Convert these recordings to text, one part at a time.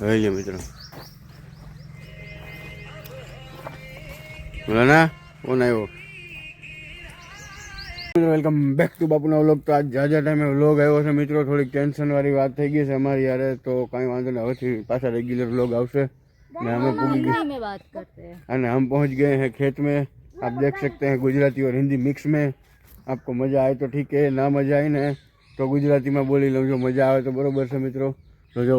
है मित्र। बोला ना? वो नहीं वो। मित्रों वेलकम बैक टू बापू ना लोग तो आज ज़्यादा टाइम में लोग आए से मित्रों। थोड़ी टेंशन वाली बात थी गई हमारी यार तो कहीं वादो ना हम पासा रेगुलर लोग आवशे मैं हम पहुँच गए हैं खेत में आप देख सकते हैं गुजराती और हिंदी मिक्स में आपको मज़ा आए तो ठीक है ना मज़ा आए ना तो गुजराती में बोली लो जो मज़ा आए तो बराबर से मित्रों तो जो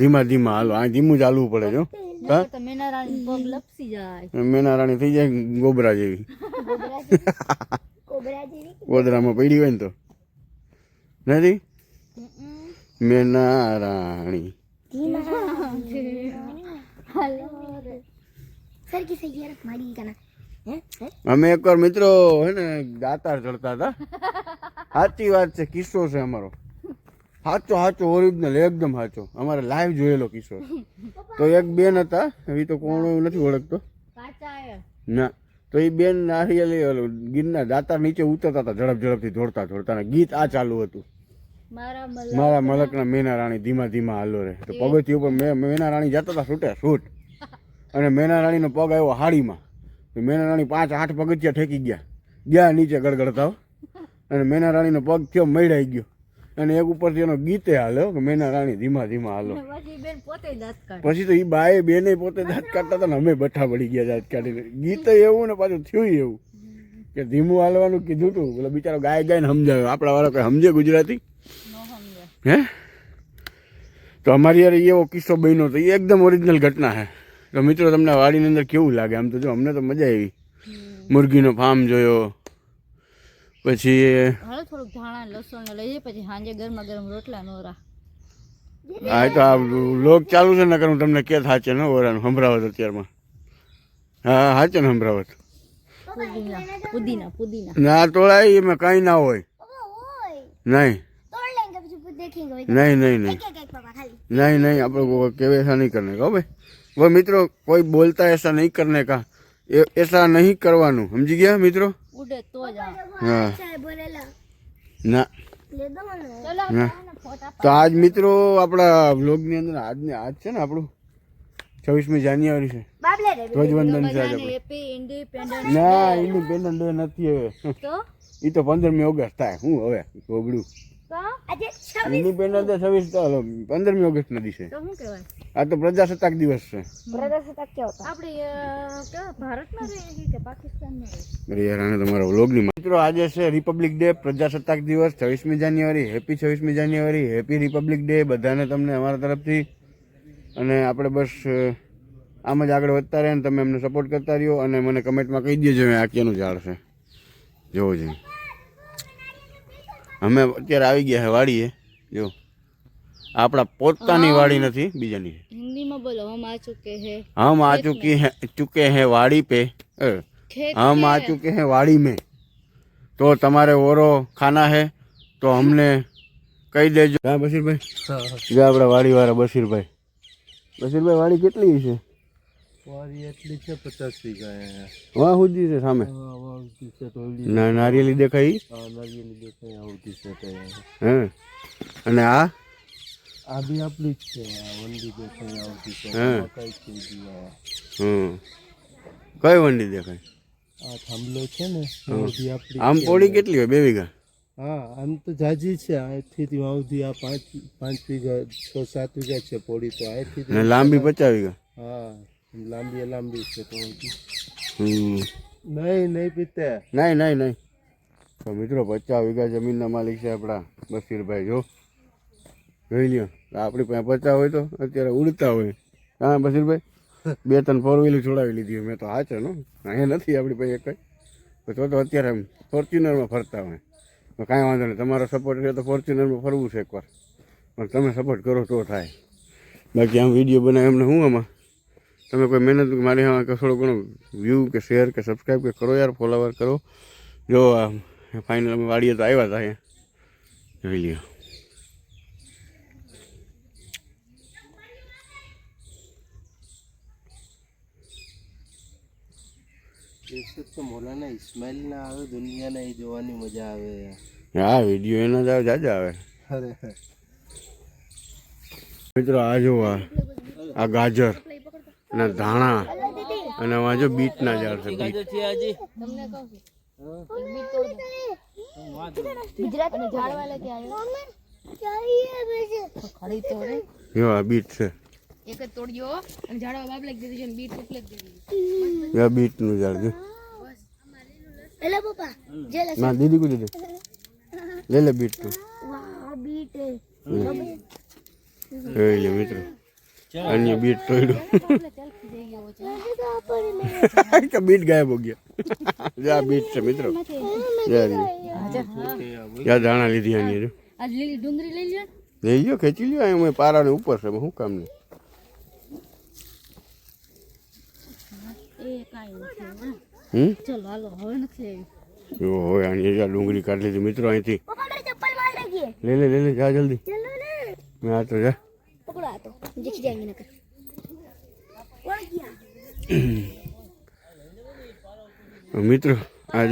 ધીમા ધીમા હાલો આ ધીમું ચાલવું પડે જો. મેનારાણી થઈ જાય ગોબરા જેવી. ગોદરામાં પડી હોય ને તો. નથી? મેનારાણી. અમે એકવાર મિત્રો હે ને દાતાર ચડતા હતા. સાચી વાત છે કિસ્સો છે અમારો. સાચો સાચો ઓરિજિનલ એકદમ સાચો અમારે લાઈવ જોયેલો કિશોર. તો એક બેન હતા એ તો કોણ નથી ઓળખતો. ના. તો એ બેન નારિયેલી ગીરના દાતા નીચે ઉતરતા હતા ઝડપ ઝડપથી દોડતા દોડતા. ગીત આ ચાલુ હતું. મારા મલકના મેના રાણી ધીમા ધીમા હાલો રહે. તો પગથી ઉપર મેના રાણી જતા હતા છૂટે છૂટ. અને મેના રાણીનો પગ આવ્યો હાડીમાં. મેના રાણી પાંચ આઠ પગથિયા ઠેકી ગયા. ગયા નીચે ગડગડતા અને મેના રાણીનો પગ થયો મૈડાઈ ગયો. અને એક ઉપરથી એનો ગીતે હાલ્યો કે મેના રાણી ધીમા ધીમા હાલો. પછી તો એ બાએ બેને પોતે દાંત કાઢતા હતા ને અમે બઠા પડી ગયા દાંત કાઢીને. ગીત એવું ને પાછું થયું એવું. કે ધીમું હાલવાનું કીધું તું એટલે બિચારો ગાય ગાય ને સમજાવે આપણા વાળા કોઈ સમજે ગુજરાતી? હે? તો અમારી યાર એવો કિસ્સો બન્યો તો એ એકદમ ઓરિજિનલ ઘટના છે તો મિત્રો તમને વાડીની અંદર કેવું લાગે? આમ તો જો અમને તો મજા આવી. મુરગીનો ફાર્મ જોયો પછી હવે થોડુંક ધાણા લસણ ને પછી સાંજે ગરમા ગરમ રોટલા નોરા હા તો આ લોક ચાલુ છે નકર હું તમને કે સાચે ન ઓરાનું સંભળાવત અત્યારમાં. હા સાચે ને સંભળાવત ના તોળાય એમાં કાંઈ ના હોય. નહીં. નહીં નહીં નહીં. નહીં નહીં આપણે કેવે એસા નહીં કરને કહો ભાઈ મિત્રો કોઈ બોલતા એસા નહીં કરને કા. का ऐसा नहीं करवानू समझी गया मित्रों ઉડે તો જ હા. ના. ના. તો આજ મિત્રો આપણા બ્લોગની અંદર આજને આજ છે ને આપણું? છવ્વીસમી જાન્યુઆરી છે. ધ્વજવંદન છે આજે ઇન્ડિપેન્ડન્સ ના ઇન્ડિપેન્ડન્ટ ડે નથી હવે. એ તો પંદરમી ઓગસ્ટ થાય. હું હવે? ગોગડું. તો? ઇન્ડિપેન્ડન્ટ ડે છવ્વીસ પંદરમી ઓગસ્ટ નથી છે. શું કહેવાય? આ તો પ્રજાસત્તાક દિવસ છે. પ્રજાસત્તાક કેવો આપણે ભારતમાં રહીએ કે પાકિસ્તાનમાં રહીએ અરે યાર તમારા વ્લોગની મિત્રો આજે છે રિપબ્લિક ડે પ્રજાસત્તાક દિવસ છવ્વીસમી જાન્યુઆરી હેપી છવ્વીસમી જાન્યુઆરી હેપી રિપબ્લિક ડે બધાને તમને અમારા તરફથી. અને આપણે બસ આમ જ આગળ વધતા રહે ને તમે અમને સપોર્ટ કરતા રહ્યો અને મને કમેન્ટમાં કહી દેજો આ કેનું ઝાડ છે. જોવો જોઈએ અમે અત્યારે આવી ગયા છે વાડીએ. જો. આપણા પોતાની વાડી નથી બીજાની. હિન્દીમાં બોલો હમ આ ચુકે હે. હમ આ ચુકી હે ચુકે હે વાડી પે. હમ આ ચુકે હે વાડી મે. તો તમારે ઓરો ખાના હે તો અમને કહી દેજો. હા બશીરભાઈ. જો આપણા વાડી વાળા બશીરભાઈ. બશીરભાઈ વાડી કેટલી છે? વાડી એટલી છે પચાસ વીઘા વાહ સુધી છે સામે. નારિયેલી દેખાય નારિયેલી દેખાય છે હે. અને આ? આ બી આપણી જ છે વંડી દેખાય આવતી છે થઈ હમ. કઈ વંડી દેખાય? આ થાંભલો છે ને આપણી આમ પોળી કેટલી હોય? બે વીઘા? હા આમ તો જાજી છે અહીંથી વાવધી આ પાંચ પાંચ વીઘા છ સાત વીઘા છે પોળી તો અહીંથી લાંબી પચાસ વીઘા? હા લાંબી લાંબી છે તો હમ. નહીં નહીં પીતે. નહીં નહીં નહીં. તો મિત્રો પચાસ વીઘા જમીનના માલિક છે આપણા બશીરભાઈ જો. જોઈ લ્યો. આપણી પાસે બચતા હોય તો અત્યારે ઉડતા હોય. હા બશીરભાઈ બે ત્રણ ફોર વ્હીલર છોડાવી લીધી મેં તો હા છે નો. અહીંયા નથી આપણી પાસે કંઈ. તો તો અત્યારે ફોર્ચ્યુનરમાં ફરતા હોય. તો કાંઈ વાંધો નહીં. તમારો સપોર્ટ છે તો ફોર્ચ્યુનરમાં ફરવું છે એકવાર. પણ તમે સપોર્ટ કરો તો થાય. બાકી આમ વીડિયો બનાવે એમને શું આમાં? તમે કોઈ મહેનત મારી હા થોડો ઘણો વ્યૂ કે શેર કે સબસ્ક્રાઈબ કે કરો યાર ફોલોવર કરો. જો ફાઇનલ અમે વાડીએ તો આવ્યા હતા અહીંયા. જોઈ લ્યો. દિવસે તો મોલાના ઇસ્માઇલ ના આવે દુનિયાના એ જોવાની મજા આવે હા વીડિયો એના જ આવે જાજા આવે. અરે મિત્રો આ જોવા આ. ગાજર અને ધાણા અને આ જો ઝાડ બીટ તમને કહું છું બીટ. ગુજરાત અને ઝાડવા લેકે આવ્યો. ખડી તોડે જો આ બીટ છે. એક જ તોડ્યો અને ઝાડવા બાપ લઈ દીધું છે અને બીટ ઉપલે જ દીધી આ બીટનું ઝાડ છે. એલા પપ્પા જે લે ના દીદી કુદી દે લે લે બીટનું વાહ બીટ એ. લે મિત્રો. અન્ય બીટ તોડ્યું. બીટ ગાયબ હો ગયા. જા બીટ છે મિત્રો. જા. ધાણા લીધી આની આજ લીલી ડુંગળી લઈ લ્યો લઈ લ્યો ખેંચી લ્યો અહીં પારાની ઉપર છે શું કામ નહીં એ કાંઈ નથી હા. હમ? ચલો હાલો હવે નથી ડુંગળી કાઢી લીધી. મિત્રો અહીંથી લે લે લે લે જા જલ્દી. મેં આ તો જા. મિત્ર આ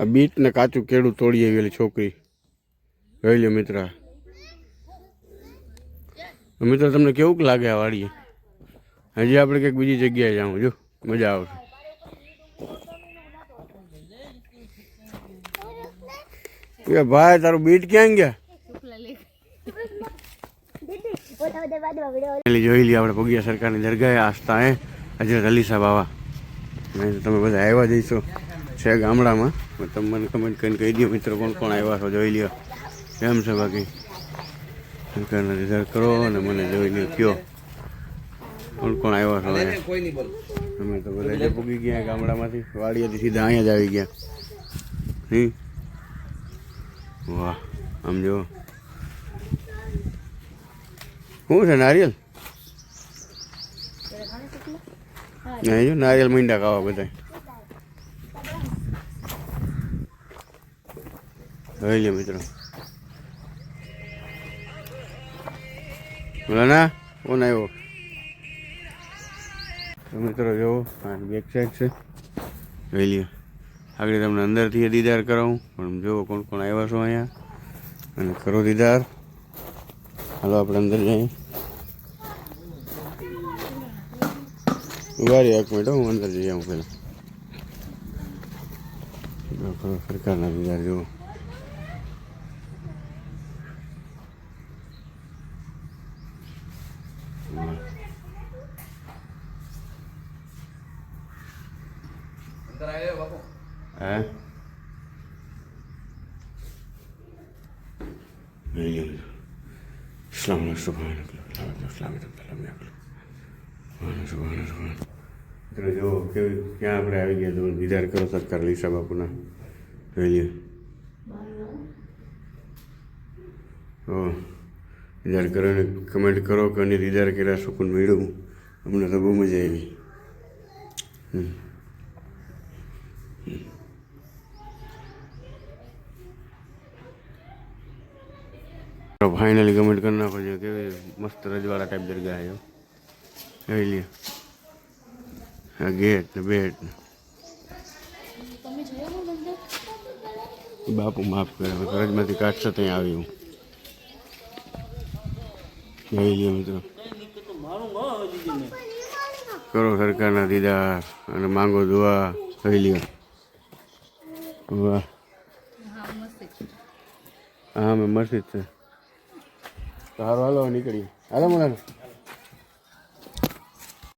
આ બીટ ને કાચું કેળું તોડી આવેલી છોકરી. ગયેલી મિત્ર. મિત્ર તમને કેવું લાગે આ વાડીએ? હજી આપણે કંઈક બીજી જગ્યાએ જાઉં જો મજા આવશે. કે ભાઈ તારું બીટ ક્યાં ગયા? જોઈ લઈએ આપણે પગિયા સરકારની દરગાહે આસ્થા હે? હજરત અલી સાહેબ આવા. તમે બધા આવ્યા જઈશો છે ગામડામાં. તમને તમે મને કમેન્ટ કરીને કહી દો મિત્રો કોણ કોણ આવ્યા છો જોઈ લ્યો. કેમ છે બાકી? સરકારને રિઝર્વ કરો અને મને જોઈ લ્યો કયો? કોણ કોણ કોઈ નહીં અહીંયા? અમે તો બધા જે પૂગી ગયા ગામડામાંથી વાડીએથી સીધા અહીંયા જ આવી ગયા. હમ? વાહ આમ જો શું છે નારિયેલ? નહીં જો નારિયેલ મીંડા ખાવા બધા જોઈ લે મિત્રો. બોલો ના કોણ આવ્યો? મિત્રો જોવો આ બેક સાઈડ છે. જોઈ લ્યો. આગળ તમને અંદરથી દીદાર કરાવું. પણ જુઓ કોણ કોણ આવ્યા છો અહીંયા. અને કરો દીદાર. હાલો, આપણે અંદર જઈએ. ઉગાડી એક મિનિટ હું અંદર જઈ આવું પહેલાં. સરકારના દીદાર, જુઓ. હે? નહીં ઇસ્લામ સુભાન ઇસ્લામ સુભાન સુભાન સુભાન મિત્રો જો કે ક્યાં આપણે આવી ગયા તો દીદાર કરો સરકાર લીસા બાપુના. જોઈએ તો દીદાર કરો ને કમેન્ટ કરો કે અને દીદાર કર્યા સુકૂન મેળવું અમને તો બહુ મજા આવી. હમ. ફાઇનલી કમેન્ટ કરી નાખો છો કેવી મસ્ત રજવાડા ટાઈપ દરગાહ આવ્યો જોઈ લ્યો. આ ગેટ ને બેટ ને. તમે જોયો ને બંદર બાપુ માફ કરે હવે કાઢશો કાઢશે ત્યાં આવ્યું જોઈ લ્યો મિત્રો. કરો સરકારના દીદાર અને માંગો દુઆ જોઈ લ્યો. વાહ. હા મેં મસ્ત જ છે. તો હારો હાલો નીકળીએ. હાલો મને